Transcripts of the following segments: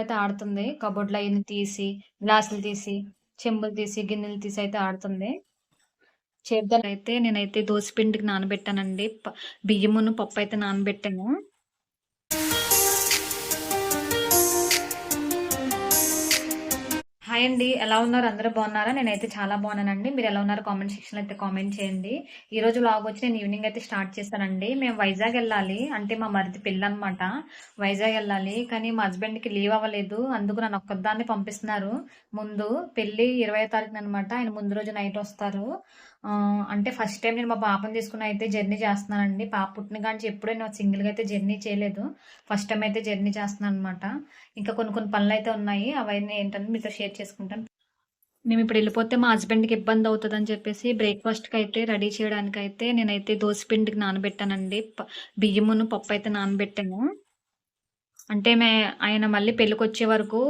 అయితే ఆడుతుంది. కబోర్డ్లో అవన్నీ తీసి గ్లాసులు తీసి చెంబులు తీసి గిన్నెలు తీసి అయితే ఆడుతుంది. చేద్దాం. అయితే నేనైతే దోసపిండికి నానబెట్టానండి. బియ్యమును పప్పు అయితే నానబెట్టాను. హాయ్ అండి ఎలా ఉన్నారు? అందరూ బాగున్నారా? నేనైతే చాలా బాగున్నానండి. మీరు ఎలా ఉన్నారు? కామెంట్ సెక్షన్ అయితే కామెంట్ చేయండి. ఈ రోజు లాగ్ వచ్చి నేను ఈవినింగ్ అయితే స్టార్ట్ చేస్తానండి మేము వైజాగ్ వెళ్ళాలి. అంటే మా మరిది పెళ్ళి అనమాట వైజాగ్ వెళ్ళాలి. కానీ మా హస్బెండ్కి లీవ్ అవ్వలేదు. అందుకు నన్ను ఒక్కదాన్ని పంపిస్తున్నారు. ముందు పెళ్ళి ఇరవై తారీఖున అనమాట ఆయన ముందు రోజు నైట్ వస్తారు. అంటే ఫస్ట్ టైం నేను మా పాపని తీసుకుని అయితే జర్నీ చేస్తున్నానండి. పాప పుట్టిన కానీ ఎప్పుడూ నేను సింగిల్గా అయితే జర్నీ చేయలేదు. ఫస్ట్ టైం అయితే జర్నీ చేస్తున్నాను అనమాట ఇంకా కొన్ని కొన్ని పనులు అయితే ఉన్నాయి. అవన్నీ ఏంటంటే మీతో షేర్ చేసుకుంటాను. మేము ఇప్పుడు వెళ్ళిపోతే మా హస్బెండ్కి ఇబ్బంది అవుతుంది అని చెప్పేసి బ్రేక్ఫాస్ట్కి అయితే రెడీ చేయడానికి అయితే నేనైతే దోసపిండికి నానబెట్టానండి. బియ్యమును పప్పు అయితే నానబెట్టాను. అంటే మే ఆయన మళ్ళీ పెళ్ళికి వచ్చే వరకు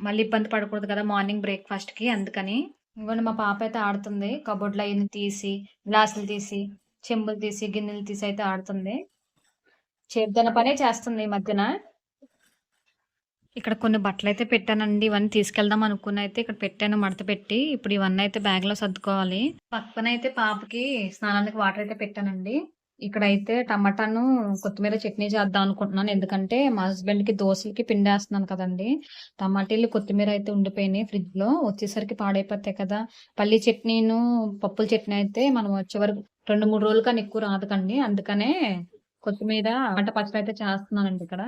మళ్ళీ ఇబ్బంది పడకూడదు కదా మార్నింగ్ బ్రేక్ఫాస్ట్కి అందుకని. ఇంకోటి మా పాప అయితే ఆడుతుంది. కబోర్డ్లో అవన్నీ తీసి గ్లాసులు తీసి చెంబులు తీసి గిన్నెలు తీసి అయితే ఆడుతుంది. చేద్దాన పనే చేస్తుంది ఈ మధ్యన. ఇక్కడ కొన్ని బట్టలు అయితే పెట్టానండి. ఇవన్నీ తీసుకెళ్దాం అనుకున్న అయితే ఇక్కడ పెట్టాను మడత పెట్టి. ఇప్పుడు ఇవన్నీ అయితే బ్యాగ్లో సర్దుకోవాలి. పక్కన అయితే పాపకి స్నానానికి వాటర్ అయితే పెట్టానండి. ఇక్కడ అయితే టమాటాను కొత్తిమీర చట్నీ చేద్దాం అనుకుంటున్నాను. ఎందుకంటే మా హస్బెండ్కి దోశలకి పిండి వేస్తున్నాను కదండి. టమాటీలు కొత్తిమీర అయితే ఉండిపోయినాయి ఫ్రిడ్జ్లో. వచ్చేసరికి పాడైపోతాయి కదా. పల్లి చట్నీను పప్పుల చట్నీ అయితే మనం వచ్చే వరకు రెండు మూడు రోజులు కానీ ఎక్కువ రాదుకండి. అందుకనే కొత్తిమీర వంట పచ్చడి అయితే చేస్తున్నానండి ఇక్కడ.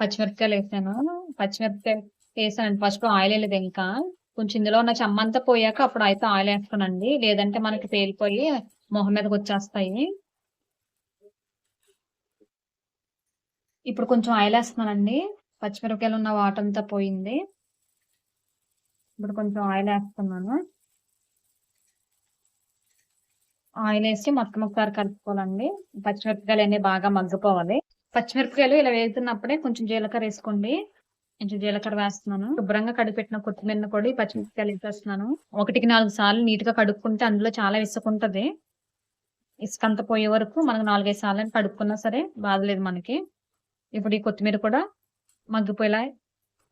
పచ్చిమిరపకాయలు వేసాను. పచ్చిమిరపకాయ వేసానండి. ఫస్ట్ ఆయిల్ వేయలేదు ఇంకా. కొంచెం ఇందులో ఉన్న చెమ్మంతా పోయాక అప్పుడు అయితే ఆయిల్ వేస్తానండి. లేదంటే మనకి పేలిపోయి మొహం మీదకి వచ్చేస్తాయి. ఇప్పుడు కొంచెం ఆయిల్ వేస్తున్నానండి. పచ్చిమిరపకాయలు ఉన్న వాటర్ అంతా పోయింది. ఇప్పుడు కొంచెం ఆయిల్ వేస్తున్నాను. ఆయిల్ వేసి మొత్తం ఒకసారి కలుపుకోవాలండి. పచ్చిమిరపకాయలు అన్ని బాగా మగ్గిపోవాలి. పచ్చిమిరపకాయలు ఇలా వేస్తున్నప్పుడే కొంచెం జీలకర్ర వేసుకోండి. కొంచెం జీలకర్ర వేస్తున్నాను. శుభ్రంగా కడిపెట్టిన కొత్తిమీర కూడా ఈ పచ్చిమిరపకాయలు వేసేస్తున్నాను. ఒకటికి నాలుగు సార్లు నీట్గా కడుక్కుంటే అందులో చాలా ఇసుకుంటది. ఇసుకంత పోయే వరకు మనకు నాలుగైదు సార్లు కడుక్కున్నా సరే బాధలేదు మనకి. ఇప్పుడు ఈ కొత్తిమీర కూడా మగ్గిపోయేలా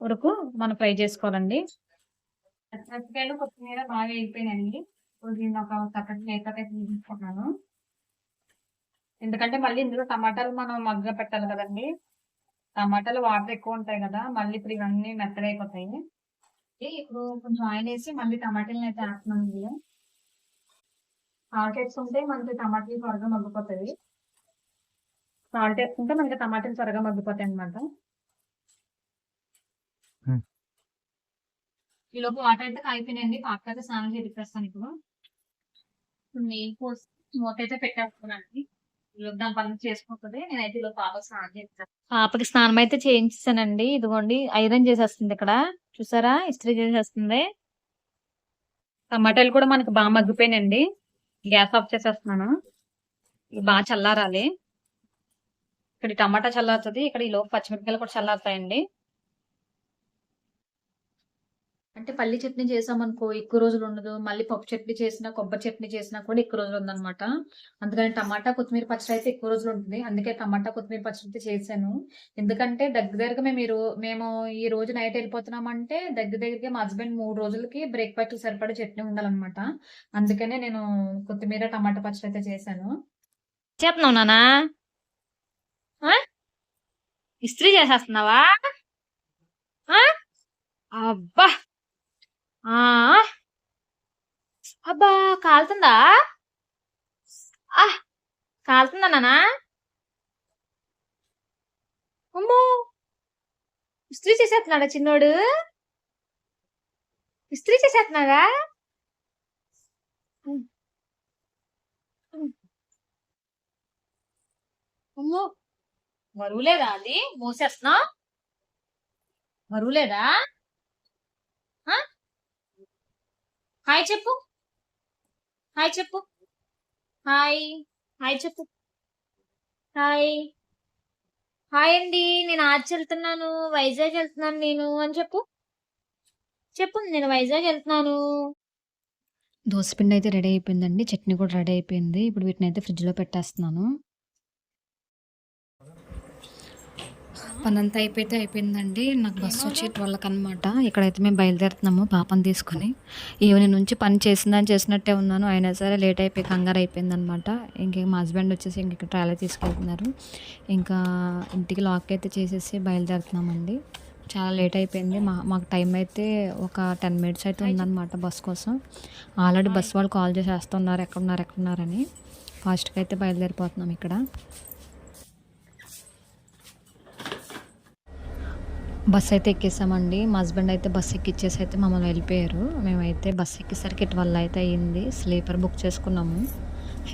వరకు మనం ఫ్రై చేసుకోవాలండి. పచ్చిమిరపకాయలు కొత్తిమీర బాగా అయిపోయినాయండి. ఇప్పుడు దీన్ని ఒక సపరేట్ మేకప్ అయితే తీసుకున్నాను ఎందుకంటే మళ్ళీ ఇందులో టమాటాలు మనం మగ్గ పెట్టాలి కదండి. టమాటాలు వాటర్ ఎక్కువ ఉంటాయి కదా మళ్ళీ ఇప్పుడు ఇవన్నీ మెత్తగా అయిపోతాయి. ఇప్పుడు కొంచెం ఆయిల్ వేసి మళ్ళీ టమాటాలను అయితే వేస్తున్నాం ఇందులో సాల్ట్ ఉంటే మనకి టమాటాలు త్వరగా మగ్గిపోతాయి. సాల్ట్ వేసుకుంటే మనకి టమాటాలు త్వరగా మగ్గిపోతాయి అనమాట Hmm. ఈ లోపు వాటర్ అయితే కాగిపోయినాయండి. పాప అయితే స్నానం చేపిస్తాను ఇప్పుడు. ఇప్పుడు నీళ్ళు పోసి మూత అయితే పెట్టేస్తున్నానండి. ఈలోపు దాని పని చేసుకుంటుంది నేనైతే ఈలోపు పాప స్నానం చేస్తాను పాపకి స్నానం అయితే చేయించానండి ఇదిగోండి ఐరన్ చేసేస్తుంది ఇక్కడ. చూసారా? ఇస్త్రీ చేసేస్తుంది. టమాటాలు కూడా మనకి బాగా మగ్గిపోయినండి గ్యాస్ ఆఫ్ చేసేస్తున్నాను. ఇవి బాగా చల్లారాలి. ఇక్కడ టమాటా చల్లారుతుంది ఇక్కడ ఈ లోపు పచ్చిమిరపకాయలు కూడా చల్లారుతాయండి. అంటే పల్లి చట్నీ చేసామనుకో ఎక్కువ రోజులు ఉండదు. మళ్ళీ పప్పు చట్నీ చేసినా కొబ్బరి చట్నీ చేసినా కూడా ఎక్కువ రోజులు ఉందన్నమాట. అందుకని టమాటా కొత్తిమీర పచ్చడి అయితే ఎక్కువ రోజులు ఉంటుంది. అందుకే టమాటా కొత్తిమీర పచ్చడి అయితే చేశాను. ఎందుకంటే దగ్గర దగ్గరగా మేము ఈ రో మేము ఈ రోజు నైట్ వెళ్ళిపోతున్నామంటే దగ్గర దగ్గరగా మా హస్బెండ్ మూడు రోజులకి బ్రేక్ఫాస్ట్ సరిపడే చట్నీ ఉండాలన్నమాట. అందుకనే నేను కొత్తిమీర టమాటా పచ్చడి అయితే చేశాను. చెప్తున్నావు నానా ఇస్త్రీ చేసేస్తున్నావా? ఆ? అబ్బా! ఆ? అబ్బా కాలుతుందా? ఆ కాలుతుందా నానా అమ్మో! ఇస్త్రీ చేసేస్తున్నాడా చిన్నోడు? ఇస్త్రీ చేసేస్తున్నాడా? అమ్మో! మరువులేదా అది? మోసేస్తున్నా? బరువు లేదా హాయ్ చెప్పు. హాయ్ చెప్పు. హాయ్. హాయ్ చెప్పు. హాయ్. హాయ్ అండి. నేను ఆర్చి వెళ్తున్నాను. వైజాగ్ వెళ్తున్నాను నేను అని చెప్పు. చెప్పు నేను వైజాగ్ వెళ్తున్నాను. దోసపిండి అయితే రెడీ అయిపోయిందండి. చట్నీ కూడా రెడీ అయిపోయింది. ఇప్పుడు వీటిని అయితే ఫ్రిడ్జ్లో పెట్టేస్తున్నాను. పని అంతా అయిపోతే అయిపోయిందండి. నాకు బస్సు వచ్చి ట్వెల్వ్కి అనమాట ఇక్కడైతే మేము బయలుదేరుతున్నాము పాపని తీసుకొని. ఈవినింగ్ నుంచి పని చేసిందని చేసినట్టే ఉన్నాను. అయినా సరే లేట్ అయిపోయి కంగారు అయిపోయింది అనమాట ఇంక మా హస్బెండ్ వచ్చేసి ఇంక ఇక్కడ ట్రాలీ తీసుకెళ్తున్నారు. ఇంకా ఇంటికి లాక్ అయితే చేసేసి బయలుదేరుతున్నామండి. చాలా లేట్ అయిపోయింది. మా మాకు టైం అయితే ఒక టెన్ మినిట్స్ అయితే ఉందన్నమాట బస్ కోసం. ఆల్రెడీ బస్ వాళ్ళు కాల్ చేసేస్తున్నారు. ఎక్కడున్నారు ఎక్కడున్నారని. ఫాస్ట్గా అయితే బయలుదేరిపోతున్నాం ఇక్కడ. బస్ అయితే ఎక్కేసామండి. మా హస్బెండ్ అయితే బస్ ఎక్కిచ్చేసి అయితే మమ్మల్ని వెళ్ళిపోయారు. మేమైతే బస్ ఎక్కేసరికి ట్వెల్వ్ అయితే అయ్యింది స్లీపర్ బుక్ చేసుకున్నాము.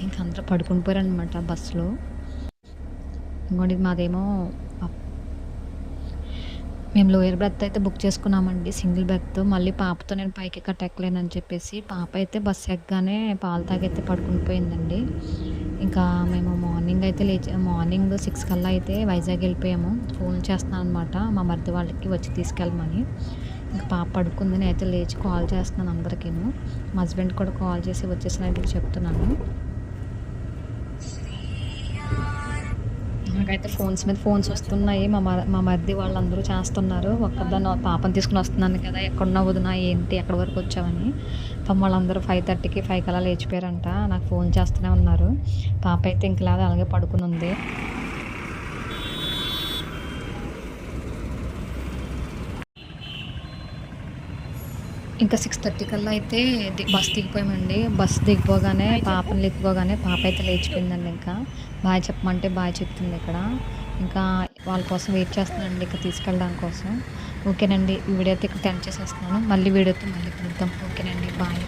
ఇంకా అందరూ పడుకుని పోయారు అనమాట బస్సులో. ఇంకోటి మాదేమో మేము లోయర్ బెర్త్ అయితే బుక్ చేసుకున్నామండి. Single berth. మళ్ళీ పాపతో నేను పైకి ఎక్కలేనని చెప్పేసి పాప అయితే బస్సు ఎక్కగానే పాలు తాగైతే పడుకుని పోయిందండి. ఇంకా మేము మార్నింగ్ అయితే లేచి మార్నింగ్ సిక్స్ కల్లా అయితే వైజాగ్ వెళ్ళిపోయాము. ఫోన్ చేస్తున్నాను అనమాట మా మరిది వాళ్ళకి వచ్చి తీసుకెళ్ళమని. ఇంకా పాప పడుకుంది నేను అయితే లేచి కాల్ చేస్తున్నాను అందరికీను. మా హస్బెండ్ కూడా కాల్ చేసి వచ్చేసినట్టు చెప్తున్నాను. నాకైతే ఫోన్స్ మీద ఫోన్స్ వస్తున్నాయి. మా మా మధ్య వాళ్ళందరూ చేస్తున్నారు. ఒక్కదాన్ని పాపని తీసుకుని వస్తున్నాను కదా ఎక్కడున్నా వదినా ఏంటి ఎక్కడి వరకు వచ్చావని. పాపం వాళ్ళందరూ ఫైవ్ థర్టీకి ఫైవ్ కల్లా లేచిపోయారంట. నాకు ఫోన్ చేస్తూనే ఉన్నారు. పాప అయితే ఇంకలాగా అలాగే పడుకుని ఉంది ఇంకా సిక్స్ థర్టీ కల్లా అయితే బస్ దిగిపోయామండి. బస్ దిగిపోగానే పాపను దిగిపోగానే పాప అయితే లేచిపోయిందండి ఇంకా. బాయ్ చెప్పమంటే బాయ్ చెప్తుంది ఇక్కడ. ఇంకా వాళ్ళ కోసం వెయిట్ చేస్తున్నానండి ఇక్కడ తీసుకెళ్ళడం కోసం. ఓకేనండి ఈ వీడియో అయితే ఇక్కడ టెన్ చేసేస్తున్నాను. మళ్ళీ వీడియోతో మళ్ళీ కలుద్దాం. ఓకేనండి బాయ్.